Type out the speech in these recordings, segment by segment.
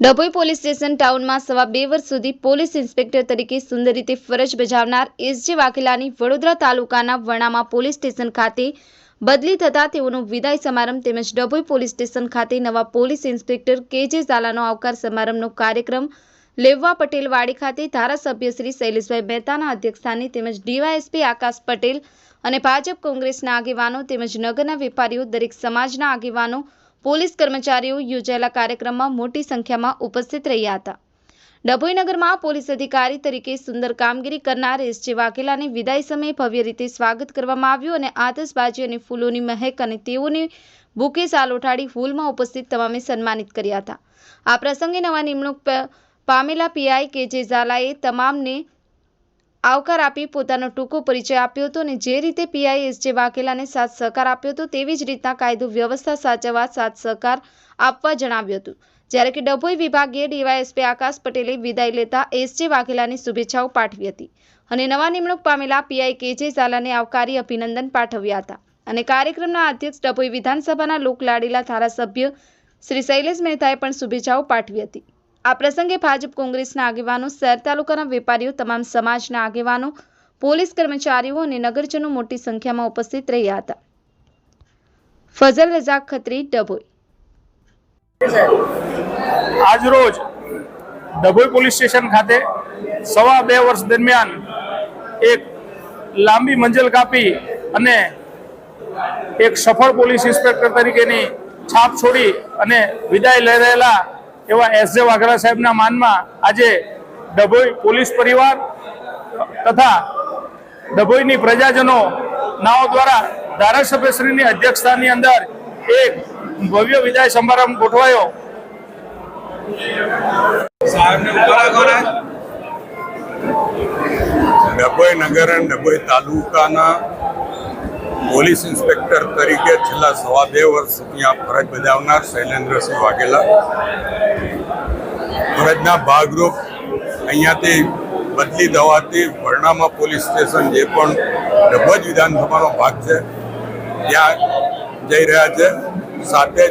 Dabhoi police station ટાઉનમાં સવા બે વર્ષ સુધી પોલીસ ઇન્સ્પેક્ટર તરીકે સુંદર રીતે ફરજ બજાવનાર એસજે વાઘેલાની વડોદરા તાલુકાના વણામાં પોલીસ સ્ટેશન ખાતે બદલી થતાં તેઓનો વિદાય સમારંભ તેમજ ડભોઈ પોલીસ સ્ટેશન ખાતે નવા પોલીસ ઇન્સ્પેક્ટર કેજે ઝાલાનો આવકાર સમારંભનો કાર્યક્રમ લેવવા પટેલવાડી ખાતે ધારાસભ્ય શ્રી શૈલેષભાઈ મહેતાના અધ્યક્ષસ્થાને તેમજ ડીવાયએસપી આકાશ પટેલ અને ભાજપ કોંગ્રેસના આગેવાનો તેમજ નગરના વેપારીઓ દરેક સમાજના આગેવાનો પોલીસ કર્મચારીઓ યોજાયેલા કાર્યક્રમમાં મોટી સંખ્યામાં ઉપસ્થિત રહ્યા હતા. ડભોઈનગરમાં પોલીસ અધિકારી તરીકે સુંદર કામગીરી કરનાર એસ જે વાઘેલાને વિદાય સમયે ભવ્ય રીતે સ્વાગત કરવામાં આવ્યું અને આતશબાજી અને ફૂલોની મહેક અને તેઓને બુકે સાલ ઉઠાડી હોલમાં ઉપસ્થિત તમામે સન્માનિત કર્યા હતા. આ પ્રસંગે નવા નિમણૂક પામેલા પીઆઈ કે જે ઝાલાએ તમામને આવકાર આપી પોતાનો ટૂંકો પરિચય આપ્યો હતો અને જે રીતે પીઆઈએસજે વાઘેલાને સાથ સહકાર આપ્યો હતો, તેવી જ રીતના કાયદો વ્યવસ્થા સાચવવા સાથ સહકાર આપવા જણાવ્યું હતું. જ્યારે કે ડભોઈ વિભાગીય ડીવાયએસપી આકાશ પટેલે વિદાય લેતા એસ જે વાઘેલાને શુભેચ્છાઓ પાઠવી હતી અને નવા નિમણૂક પામેલા પીઆઈ કે જે ઝાલાને આવકારી અભિનંદન પાઠવ્યા હતા. અને કાર્યક્રમના અધ્યક્ષ ડભોઈ વિધાનસભાના લોકલાડીલા ધારાસભ્ય શ્રી શૈલેષ મહેતાએ પણ શુભેચ્છાઓ પાઠવી હતી. આ પ્રસંગે ભાજપ કોંગ્રેસના આગેવાનો, શહેર તાલુકાના વેપારીઓ, તમામ સમાજના આગેવાનો, પોલીસ કર્મચારીઓ અને નગરજનો મોટી સંખ્યામાં ઉપસ્થિત રહ્યા હતા. ફઝલ રઝાક, ખત્રી, ડભોઈ. આજરોજ ડભોઈ પોલીસ સ્ટેશન ખાતે સવા બે વર્ષ દરમિયાન એક લાંબી મંજિલ કાપી અને એક સફળ પોલીસ ઇન્સ્પેક્ટર તરીકેની છાપ છોડી અને વિદાય લઈ રહેલા એવા એસ જે વાઘરા સાહેબના માનમાં આજે ડભોઈ પોલીસ પરિવાર તથા ડભોઈની પ્રજાજનો નાઓ દ્વારા ધારાસભ્યશ્રીની અધ્યક્ષતાની અંદર એક ભવ્ય વિદાય સમારંભ ગોઠવાયો. ડભોઈ નગર અને ડભોઈ તાલુકાના પોલીસ ઇન્સ્પેક્ટર તરીકે છેલ્લા સવા બે વર્ષ સુધી આ ફરજ બજાવનાર શૈલેન્દ્રસિંહ વાઘેલા ફરજના ભાગરૂપ અહીંયાથી બદલી દવાથી વરણામા પોલીસ સ્ટેશન જે પણ ડભજ વિધાનસભાનો ભાગ છે, ત્યાં જઈ રહ્યા છે. સાથે જ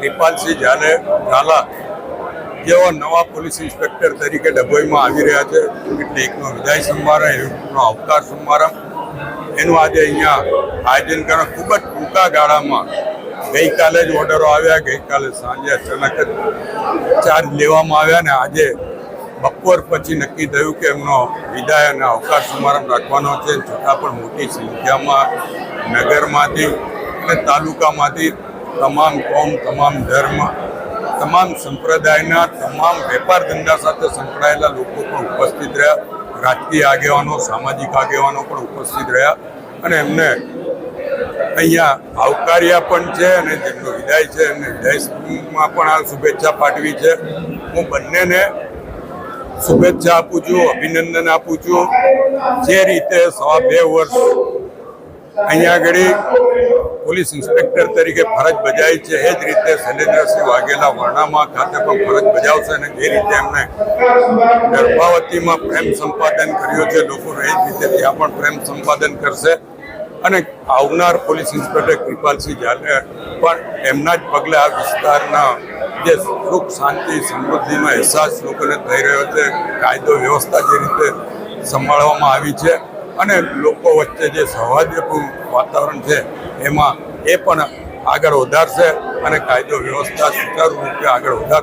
કૃપાલસિંહ ઝાલે ઝાલા જેઓ નવા પોલીસ ઇન્સ્પેક્ટર તરીકે ડભોઈમાં આવી રહ્યા છે. એટલે એકનો વિદાય સમારંભ, એકનો અવકાશ સમારંભ. એનું આજે અહીંયા આયોજન કરવા ખૂબ જ ટૂંકા ગાળામાં ગઈકાલે જ ઓર્ડરો આવ્યા. ગઈકાલે સાંજે અચાનક જ ચાર્જ લેવામાં આવ્યા ને આજે બપોર પછી નક્કી થયું કે એમનો વિદાય અને અવકાશ સમારંભ રાખવાનો છે. છતાં પણ મોટી સંખ્યામાં નગરમાંથી અને તાલુકામાંથી તમામ કોમ, તમામ ધર્મ, તમામ સંપ્રદાયના, તમામ વેપાર ધંધા સાથે સંકળાયેલા લોકો પણ ઉપસ્થિત રહ્યા. રાજકીય આગેવાનો, સામાજિક આગેવાનો પણ ઉપસ્થિત રહ્યા અને એમને અહીંયા આવકાર્યા પણ છે અને જેમનો વિદાય છે એમને વિદાયમાં પણ આ શુભેચ્છા પાઠવી છે. હું બંનેને શુભેચ્છા આપું છું, અભિનંદન આપું છું. જે રીતે સવા બે વર્ષ અહીંયા આગળ પોલીસ ઇન્સ્પેક્ટર તરીકે ફરજ બજાવી છે. એ જ રીતે શૈલેન્દ્રસિંહ વાઘેલા વર્ણામાં ખાતે પણ ફરજ બજાવશે અને જે રીતે એમણે ગર્ભાવતીમાં પ્રેમ સંપાદન કર્યું છે લોકોનો એ જ રીતે ત્યાં પણ પ્રેમ સંપાદન કરશે. અને આવનાર પોલીસ ઇન્સ્પેક્ટર કૃપાલસિંહ ઝાલે પણ એમના જ પગલે આ વિસ્તારના જે સુખ, શાંતિ, સમૃદ્ધિનો અહેસાસ લોકોને થઈ રહ્યો છે. કાયદો વ્યવસ્થા જે રીતે સંભાળવામાં આવી છે અને લોકો વચ્ચે જે સૌહાર્દપૂર્ણ વાતાવરણ છે, એમાં એ પણ આગળ વધારશે અને કાયદો વ્યવસ્થા સુચારુ રૂપે આગળ વધારશે.